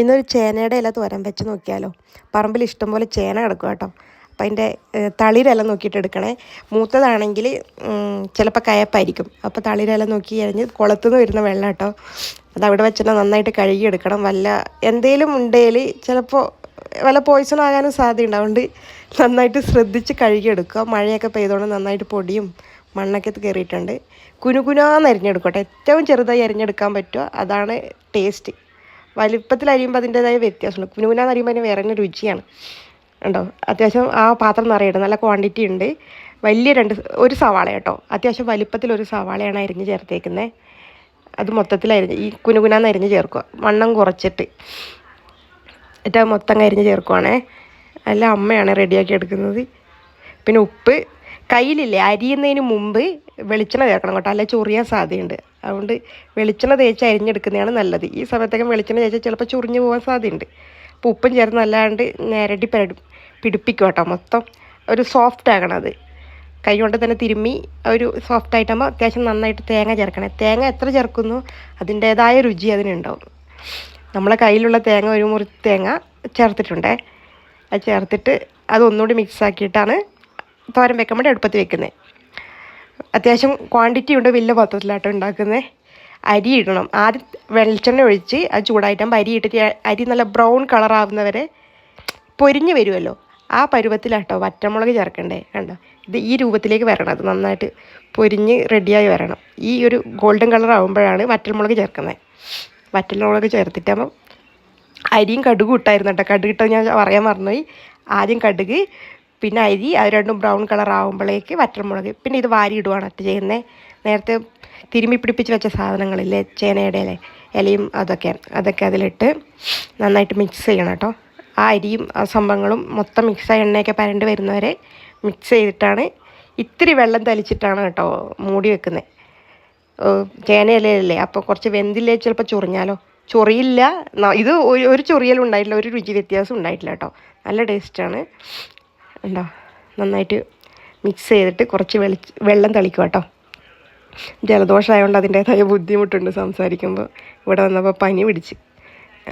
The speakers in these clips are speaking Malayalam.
ഇന്നൊരു ചേനയുടെ ഇല തോരൻ വെച്ച് നോക്കിയാലോ? പറമ്പിൽ ഇഷ്ടംപോലെ ചേന കിടക്കും കേട്ടോ. അപ്പം അതിന്റെ തളിരില നോക്കിയിട്ട് എടുക്കണേ. മൂത്തതാണെങ്കിൽ ചിലപ്പോൾ കയപ്പായിരിക്കും. അപ്പോൾ തളിരില നോക്കി അരിഞ്ഞ് കുളത്തുനിന്ന് വരുന്ന വെള്ളം കേട്ടോ. അത് അവിടെ വെച്ചിട്ട് നന്നായിട്ട് കഴുകി എടുക്കണം. വല്ല എന്തേലും ഉണ്ടെങ്കിൽ ചിലപ്പോൾ വല്ല പോയിസൺ ആകാനും സാധ്യതയുണ്ട്. അതുകൊണ്ട് നന്നായിട്ട് ശ്രദ്ധിച്ച് കഴുകിയെടുക്കുക മഴയൊക്കെ പെയ്തുകൊണ്ട് നന്നായിട്ട് പൊടിയും മണ്ണൊക്കെ കയറിയിട്ടുണ്ട് കുനുകുനാന്ന് അരിഞ്ഞെടുക്കട്ടെ ഏറ്റവും ചെറുതായി അരിഞ്ഞെടുക്കാൻ പറ്റുക. അതാണ് ടേസ്റ്റ് വലിപ്പത്തിൽ അരിയുമ്പോൾ അതിന്റെതായ വ്യത്യാസമുണ്ട്. കുനുകുനാന്ന് അരിയുമ്പോൾ അതിന് വേറെ തന്നെ രുചിയാണ്. ഉണ്ടോ അത്യാവശ്യം ആ പാത്രം നിറയട്ടെ നല്ല ക്വാണ്ടിറ്റി ഉണ്ട്. വലിയ രണ്ട് ഒരു സവാള കേട്ടോ. അത്യാവശ്യം വലിപ്പത്തിൽ ഒരു സവാളയാണ് അരിഞ്ഞ് ചേർത്തേക്കുന്നത് അത് മൊത്തത്തിൽ അരിഞ്ഞ് ഈ കുനുകുനാന്ന് അരിഞ്ഞ് ചേർക്കുക. വണ്ണം കുറച്ചിട്ട്. എന്നിട്ട് മൊത്തം കരിഞ്ഞ് ചേർക്കുവാണേ. അല്ല അമ്മയാണ് റെഡിയാക്കി എടുക്കുന്നത്. പിന്നെ ഉപ്പ്. കയ്യിലില്ലേ? അരിയുന്നതിന് മുമ്പ് വെളിച്ചെണ്ണ ചേർക്കണം കേട്ടോ. അല്ലെ ചൊറിയാൻ സാധ്യതയുണ്ട്. അതുകൊണ്ട് വെളിച്ചെണ്ണ തേച്ച് അരിഞ്ഞെടുക്കുന്നതാണ് നല്ലത്. ഈ സമയത്തൊക്കെ വെളിച്ചെണ്ണ തേച്ചാൽ ചിലപ്പോൾ ചുറിഞ്ഞു പോകാൻ സാധ്യതയുണ്ട്. അപ്പോൾ ഉപ്പും ചേർന്ന് നല്ലാണ്ട് നേരടി പരടി പിടിപ്പിക്കും കേട്ടോ. മൊത്തം ഒരു സോഫ്റ്റ് ആകണം അത്. കൈ കൊണ്ട് തന്നെ തിരുമ്മി ഒരു സോഫ്റ്റ് ആയിട്ടാകുമ്പോൾ അത്യാവശ്യം നന്നായിട്ട് തേങ്ങ ചേർക്കണേ. തേങ്ങ എത്ര ചേർക്കുന്നു? അതിന്റേതായ രുചി അതിനുണ്ടാവും. നമ്മളെ കയ്യിലുള്ള തേങ്ങ ഒരു മുറി തേങ്ങ ചേർത്തിട്ടുണ്ടേ. അത് ചേർത്തിട്ട് അതൊന്നുകൂടി മിക്സ് ആക്കിയിട്ടാണ് തോരൻ വെക്കാൻ വേണ്ടി അടുപ്പത്ത് വെക്കുന്നത് അത്യാവശ്യം ക്വാണ്ടിറ്റി ഉണ്ട് വലിയ പാത്രത്തിലാട്ടോ ഉണ്ടാക്കുന്നത് അരി ഇടണം. ആദ്യം വെളിച്ചെണ്ണ ഒഴിച്ച് അത് ചൂടായിട്ടാകുമ്പോൾ അരി ഇട്ടിട്ട് അരി നല്ല ബ്രൗൺ കളറാവുന്നവരെ പൊരിഞ്ഞ് വരുമല്ലോ ആ പരുവത്തിലാട്ടോ വറ്റമുളക് ചേർക്കണ്ടേ? കണ്ടോ? ഇത് ഈ രൂപത്തിലേക്ക് വരണം. അത് നന്നായിട്ട് പൊരിഞ്ഞ് റെഡിയായി വരണം. ഈ ഒരു ഗോൾഡൻ കളർ ആകുമ്പോഴാണ് വറ്റൽമുളക് ചേർക്കുന്നത്. വറ്റൽമുളക് ചേർത്തിട്ടാകുമ്പോൾ അരിയും കടുകും ഇട്ടായിരുന്നു കേട്ടോ. കടുക് ഞാൻ പറയാൻ മറന്നുപോയി. ആദ്യം കടുക് പിന്നെ അരി അത് രണ്ടും ബ്രൗൺ കളർ ആകുമ്പോഴേക്ക് വറ്റൽമുളക്. പിന്നെ ഇത് വാരി ഇടുവാണ് ഒറ്റ ചെയ്യുന്നത് നേരത്തെ തിരുമ്മി പിടിപ്പിച്ച് വെച്ച സാധനങ്ങളില്ലേ ചേനയുടെ ഇല ഇലയും അതൊക്കെ അതൊക്കെ അതിലിട്ട് നന്നായിട്ട് മിക്സ് ചെയ്യണം കേട്ടോ. ആ അരിയും ആ സംഭവങ്ങളും മൊത്തം മിക്സായി എണ്ണയൊക്കെ പരണ്ട് വരുന്നവരെ മിക്സ് ചെയ്തിട്ടാണ് ഇത്തിരി വെള്ളം തളിച്ചിട്ടാണ് കേട്ടോ മൂടി വെക്കുന്നത് ചേനയിലല്ലേ അപ്പോൾ കുറച്ച് വെന്തില്ലേ ചിലപ്പോൾ ചൊറിഞ്ഞാലോ? ചൊറിയില്ല ഇത് ഒരു ചൊറിയലും ഉണ്ടായിട്ടില്ല ഒരു രുചി വ്യത്യാസം ഉണ്ടായിട്ടില്ല കേട്ടോ. നല്ല ടേസ്റ്റാണ് ഉണ്ടോ നന്നായിട്ട് മിക്സ് ചെയ്തിട്ട് കുറച്ച് വെളിച്ച് വെള്ളം തളിക്കുക കേട്ടോ. ജലദോഷമായതുകൊണ്ട് അതിന്റേതായ ബുദ്ധിമുട്ടുണ്ട് സംസാരിക്കുമ്പോൾ ഇവിടെ വന്നപ്പോൾ പനി പിടിച്ച്.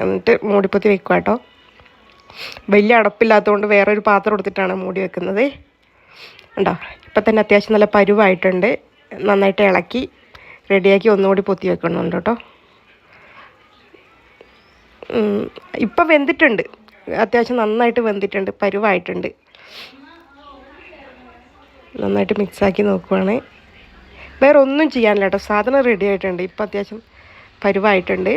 എന്നിട്ട് മൂടിപ്പൊത്തി വെക്കുക കേട്ടോ. വലിയ അടപ്പില്ലാത്തതുകൊണ്ട് വേറൊരു പാത്രം എടുത്തിട്ടാണ് മൂടി വെക്കുന്നത്. ഉണ്ടോ ഇപ്പം തന്നെ അത്യാവശ്യം നല്ല പരുവായിട്ടുണ്ട്. നന്നായിട്ട് ഇളക്കി റെഡിയാക്കി ഒന്നുകൂടി പൊത്തി വെക്കണമുണ്ട് കേട്ടോ. ഇപ്പം വെന്തിട്ടുണ്ട്. അത്യാവശ്യം നന്നായിട്ട് വെന്തിട്ടുണ്ട്. പരുവായിട്ടുണ്ട്. നന്നായിട്ട് മിക്സാക്കി നോക്കുവാണ്. വേറെ ഒന്നും ചെയ്യാനില്ല കേട്ടോ സാധനം റെഡി ആയിട്ടുണ്ട്. ഇപ്പം അത്യാവശ്യം പരുവായിട്ടുണ്ട്.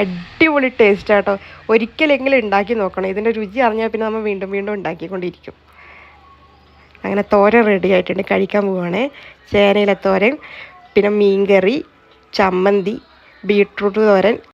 അടിപൊളി ടേസ്റ്റ് ആട്ടോ. ഒരിക്കലെങ്കിലും ഉണ്ടാക്കി നോക്കണം. ഇതിന്റെ രുചി അറിഞ്ഞാൽ പിന്നെ നമ്മൾ വീണ്ടും വീണ്ടും ഉണ്ടാക്കിക്കൊണ്ടിരിക്കും. അങ്ങനെ തോരൻ റെഡി ആയിട്ടുണ്ട്. കഴിക്കാൻ പോവുകയാണേ ചേനയിലെ തോരൻ പിന്നെ മീൻകറി ചമ്മന്തി ബീട്രൂട്ട് തോരൻ